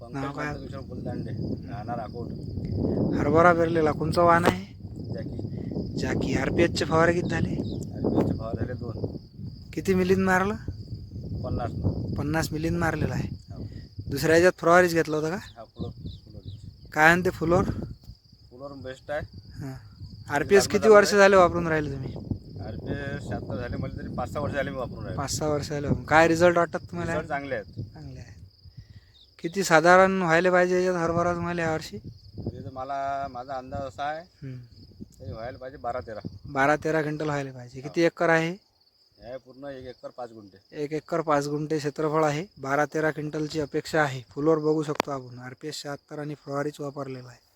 नाव काय? पंकज किशोर फुलदांडे? राहणार अकोट. हरभरा पेरलेला कोणचं वाहन आहे? जॅकी. जाकी. आर पी एचचे फवारे किती झाले? भाव झाले दोन. किती मिलीन मारलं? पन्नास. पन्नास मिलीन मारलेलं आहे. हो. दुसऱ्या ह्याच्यात फवारीच घेतलं होतं का? हा फुलं फुलं काय म्हणते फुलोर? फुलवरून बेस्ट आहे. हां. आर पी एस किती वर्ष झाले वापरून राहिले तुम्ही? आरपीएस शहात्तर झाले मला तरी पाच सहा वर्ष झाले मी वापरून राहिलो. पाच सहा वर्ष झाले वापरून. काय रिझल्ट वाटतात तुम्हाला? चांगले आहेत. किती साधारण व्हायला पाहिजे याच्यात हरभरा तुम्हाला यावर्षी तर मला माझा अंदाज असा आहे. हम्म. तरी व्हायला पाहिजे बारा तेरा. बारा तेरा क्विंटल व्हायला पाहिजे. किती एकर आहे? हे पूर्ण एक एकर पाच गुंठे. एक एकर पाच गुंठे क्षेत्रफळ आहे. बारा तेरा क्विंटलची अपेक्षा आहे. फुलोर बघू शकतो आपण. आर पी एस शहात्तर आणि फवारीच वापरलेला आहे.